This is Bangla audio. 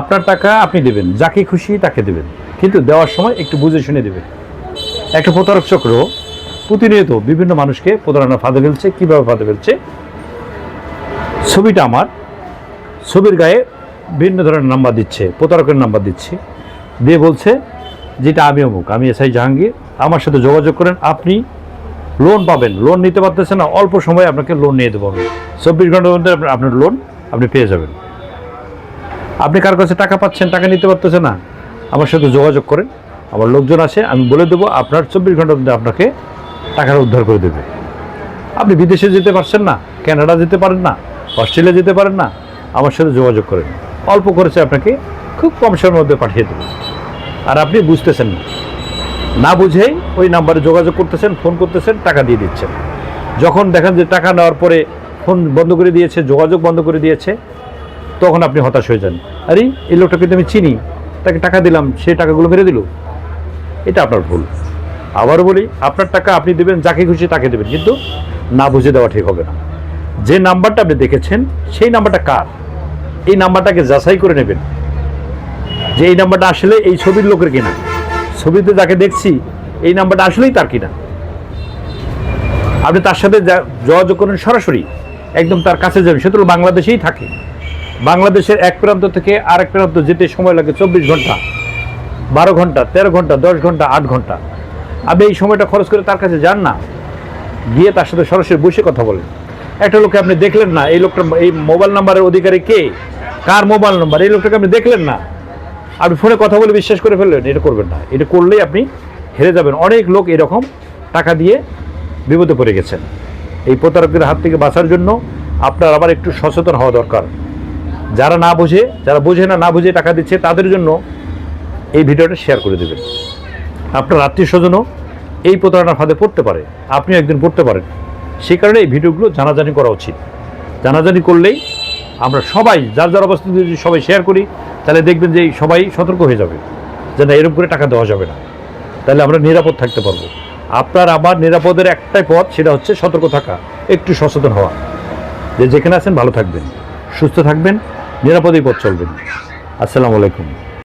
আপনার টাকা আপনি দেবেন, যাকে খুশি তাকে দেবেন। কিন্তু দেওয়ার সময় একটু বুঝে শুনে দেবেন। একটা প্রতারক চক্র প্রতিনিয়ত বিভিন্ন মানুষকে প্রতারণা ফাঁদে ফেলছে। কীভাবে ফাঁদে ফেলছে? ছবিটা আমার। ছবির গায়ে ভিন্ন ধরনের নাম্বার দিচ্ছে, প্রতারকের নাম্বার দিচ্ছে। দিয়ে বলছে, যেটা আমি অমুক, আমি এসআই জাহাঙ্গীর, আমার সাথে যোগাযোগ করেন, আপনি লোন পাবেন। লোন নিতে পারতেছেন না, অল্প সময়ে আপনাকে লোন নিয়ে দেবো আমি। চব্বিশ ঘণ্টার মধ্যে আপনার লোন আপনি পেয়ে যাবেন। আপনি কার কাছে টাকা পাচ্ছেন, টাকা নিতে পারতেছে না, আমার সাথে যোগাযোগ করেন। আমার লোকজন আসে, আমি বলে দেবো, আপনার চব্বিশ ঘণ্টার মধ্যে আপনাকে টাকাটা উদ্ধার করে দেবে। আপনি বিদেশে যেতে পারছেন না, কানাডা যেতে পারেন না, অস্ট্রেলিয়া যেতে পারেন না, আমার সাথে যোগাযোগ করেন। অল্প খরচে আপনাকে খুব কম সময়ের মধ্যে পাঠিয়ে দেবে। আর আপনি বুঝতেছেন না। না বুঝেই ওই নাম্বারে যোগাযোগ করতেছেন, ফোন করতেছেন, টাকা দিয়ে দিচ্ছেন। যখন দেখেন যে টাকা নেওয়ার পরে ফোন বন্ধ করে দিয়েছে, যোগাযোগ বন্ধ করে দিয়েছে তখন আপনি হতাশ হয়ে যান। আরে, এই লোকটা কিন্তু আমি চিনি, তাকে টাকা দিলাম সেই টাকাগুলো মেরে দিল। এটা আপনার ভুল। আবার বলি, আপনার টাকা আপনি দেবেন, যাকে খুশি তাকে দেবেন, কিন্তু না বুঝে দেওয়া ঠিক হবে না। যে নাম্বারটা আপনি দেখেছেন, সেই নাম্বারটা কার? এই নাম্বারটাকে যাচাই করে নেবেন। যে এই নাম্বারটা আসলে এই ছবির লোকের কিনা। ছবিতে যাকে দেখছি, এই নাম্বারটা আসলেই তার কিনা। আপনি তার সাথে যোগাযোগ করেন সরাসরি। একদম তার কাছে যাবেন, সে তো বাংলাদেশেই থাকে। বাংলাদেশের এক প্রান্ত থেকে আরেক প্রান্ত যেতে সময় লাগে চব্বিশ ঘণ্টা, বারো ঘণ্টা, তেরো ঘণ্টা, দশ ঘণ্টা, আট ঘণ্টা। আপনি এই সময়টা খরচ করে তার কাছে যান না, গিয়ে তার সাথে সরাসরি বসে কথা বলেন। একটা লোককে আপনি দেখলেন না, এই লোকটা এই মোবাইল নাম্বারের অধিকারী কে? কার মোবাইল নাম্বার? এই লোকটাকে আপনি দেখলেন না। আপনি ফোনে কথা বলে বিশ্বাস করে ফেললেন, এটা করবেন না। এটা করলেই আপনি হেরে যাবেন। অনেক লোক এরকম টাকা দিয়ে বিপদে পড়ে গেছেন। এই প্রতারকদের হাত থেকে বাঁচার জন্য আপনার আবার একটু সচেতন হওয়া দরকার। যারা না বোঝে, যারা বোঝে না না বুঝে টাকা দিচ্ছে, তাদের জন্য এই ভিডিওটা শেয়ার করে দেবেন। আপনার আত্মীয় স্বজনও এই প্রতারণার ফাঁদে পড়তে পারে। আপনিও একদিন পড়তে পারেন। সেই কারণে এই ভিডিওগুলো জানাজানি করা উচিত। জানাজানি করলেই আমরা সবাই, যার যার অবস্থা যদি সবাই শেয়ার করি, তাহলে দেখবেন যে সবাই সতর্ক হয়ে যাবে। যে না এরকম করে টাকা দেওয়া যাবে না। তাহলে আমরা নিরাপদ থাকতে পারব। আপনার আবার নিরাপদের একটাই পথ, সেটা হচ্ছে সতর্ক থাকা, একটু সচেতন হওয়া। যে যেখানে আছেন ভালো থাকবেন, সুস্থ থাকবেন। নিরাপদেই পথ চলবেন আসসালামু আলাইকুম।